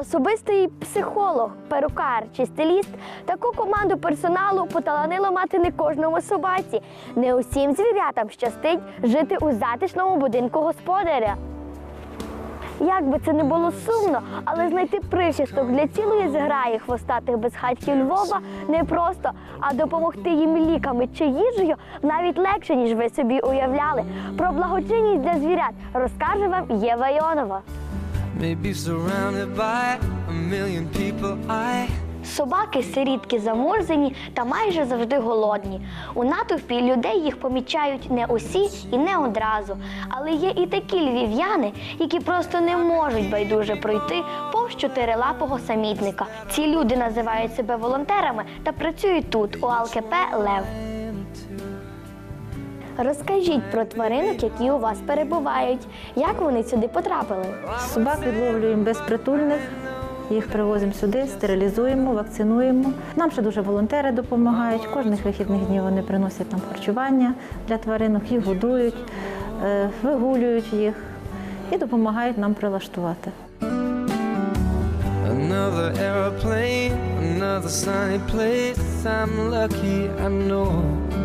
Особистий психолог, перукар чи стиліст таку команду персоналу поталанило мати не кожному собаці. Не усім звірятам щастить жити у затишному будинку господаря. Як би це не було сумно, але знайти прихисток для цілої зграї хвостатих безхатьків Львова непросто, а допомогти їм ліками чи їжею навіть легше, ніж ви собі уявляли. Про благочинність для звірят розкаже вам Єва Іонова. Собаки сирітки замурзані та майже завжди голодні. У натовпі людей їх помічають не усі і не одразу. Але є і такі львів'яни, які просто не можуть байдуже пройти повз чотирилапого самітника. Ці люди називають себе волонтерами та працюють тут, у АЛКП Лев. Розкажіть про тваринок, які у вас перебувають, як вони сюди потрапили. Собак відловлюємо безпритульних, їх привозимо сюди, стерилізуємо, вакцинуємо. Нам ще дуже волонтери допомагають. Кожних вихідних днів вони приносять нам харчування для тваринок, їх годують, е, вигулюють їх і допомагають нам прилаштувати. Another aeroplane, another sunny place. I'm lucky, I know,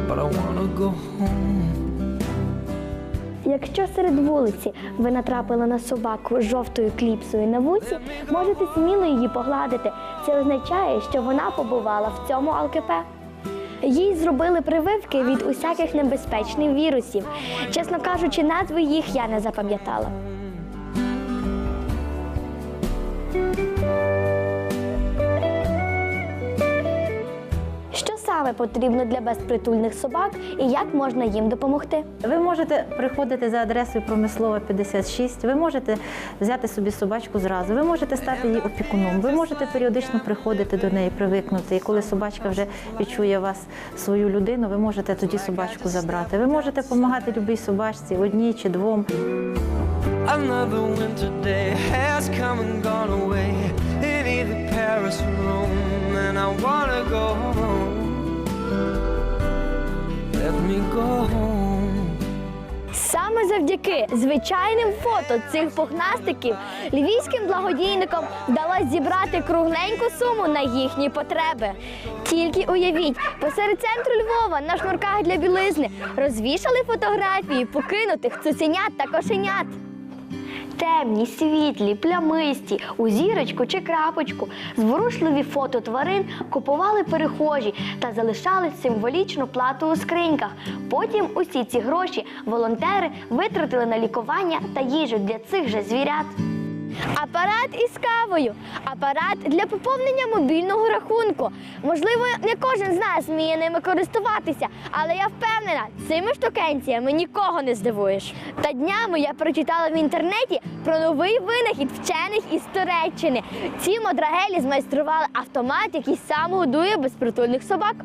but I wanna go home. Якщо серед вулиці ви натрапили на собаку з жовтою кліпсою на вусі, можете сміло її погладити. Це означає, що вона побувала в цьому АЛКП. Їй зробили прививки від усяких небезпечних вірусів. Чесно кажучи, назви їх я не запам'ятала. Саме потрібно для безпритульних собак і як можна їм допомогти? Ви можете приходити за адресою промислова 56, ви можете взяти собі собачку зразу, ви можете стати її опікуном, ви можете періодично приходити до неї, привикнути. І коли собачка вже відчує вас свою людину, ви можете тоді собачку забрати. Ви можете допомагати любій собачці, одній чи двом. Another winter day has come and gone away in either Paris or Rome, and I wanna go home. Me. Саме завдяки звичайним фото цих пухнастиків львівським благодійникам вдалося зібрати кругленьку суму на їхні потреби. Тільки уявіть, посеред центру Львова на шнурках для білизни розвішали фотографії покинутих цуценят та кошенят. Темні, світлі, плямисті, у зірочку чи крапочку, зворушливі фото тварин купували перехожі та залишали символічну плату у скриньках. Потім усі ці гроші волонтери витратили на лікування та їжу для цих же звірят. Апарат із кавою, апарат для поповнення мобільного рахунку. Можливо, не кожен з нас вміє ними користуватися, але я впевнена, цими штукенціями нікого не здивуєш. Та днями я прочитала в інтернеті про новий винахід вчених із Туреччини. Ці модрагелі змайстрували автомат, який сам годує безпритульних собак.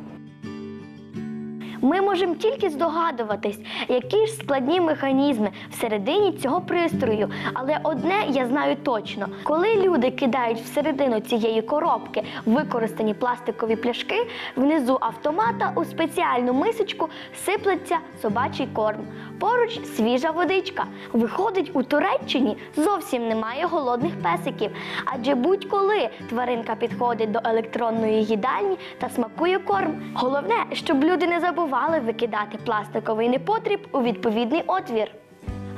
Ми можемо тільки здогадуватись, які ж складні механізми всередині цього пристрою. Але одне я знаю точно: коли люди кидають всередину цієї коробки використані пластикові пляшки, внизу автомата у спеціальну мисочку сиплеться собачий корм. Поруч свіжа водичка. Виходить, у Туреччині зовсім немає голодних песиків. Адже будь-коли тваринка підходить до електронної їдальні та смакує корм. Головне, щоб люди не забували викидати пластиковий непотріб у відповідний отвір.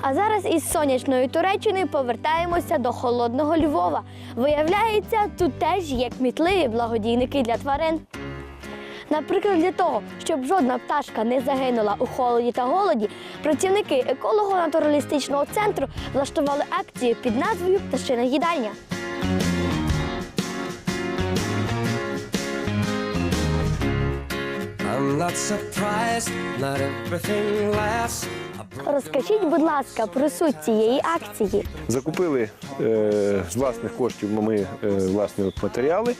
А зараз із сонячної Туреччини повертаємося до холодного Львова. Виявляється, тут теж є кмітливі благодійники для тварин. Наприклад, для того, щоб жодна пташка не загинула у холоді та голоді, працівники еколого-натуралістичного центру влаштували акцію під назвою Пташина їдальня. I'm not surprised, not everything lasts. Розкажіть, будь ласка, про суть цієї акції. Закупили е, з власних коштів ми е, власні матеріали.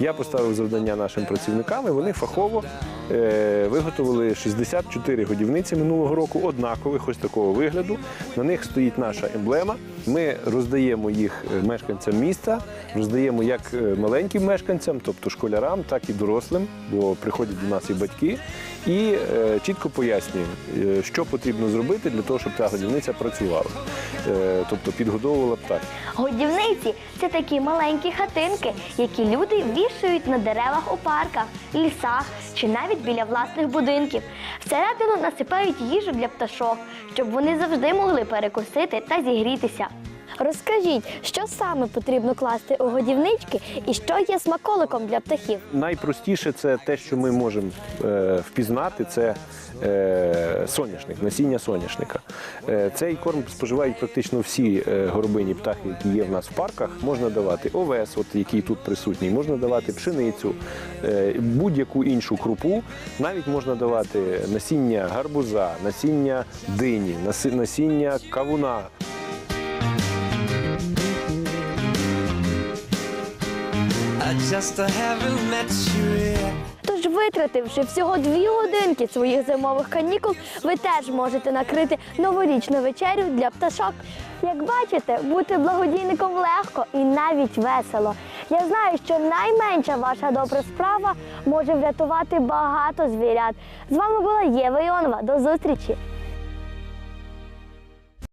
Я поставив завдання нашим працівникам, і вони фахово е, виготовили 64 годівниці минулого року, однакових, ось такого вигляду. На них стоїть наша емблема. Ми роздаємо їх е, мешканцям міста, роздаємо як е, маленьким мешканцям, тобто школярам, так і дорослим, бо приходять до нас і батьки. І е, чітко пояснюємо, е, що потрібно зробити для того, щоб ця годівниця працювала, Е, тобто підгодовувала птахів. Годівниці це такі маленькі хатинки, які люди вішають на деревах у парках, лісах чи навіть біля власних будинків. Всередину насипають їжу для пташок, щоб вони завжди могли перекусити та зігрітися. Розкажіть, що саме потрібно класти у годівнички і що є смаколиком для птахів? Найпростіше це те, що ми можемо е, впізнати, це е, соняшник, насіння соняшника. Е, цей корм споживають практично всі е, горобині птахи, які є в нас в парках. Можна давати овес, от який тут присутній, можна давати пшеницю, е, будь-яку іншу крупу. Навіть можна давати насіння гарбуза, насіння дині, насіння кавуна. Тож, витративши всього дві годинки своїх зимових канікул, ви теж можете накрити новорічну вечерю для пташок. Як бачите, бути благодійником легко і навіть весело. Я знаю, що найменша ваша добра справа може врятувати багато звірят. З вами була Єва Іонова. До зустрічі!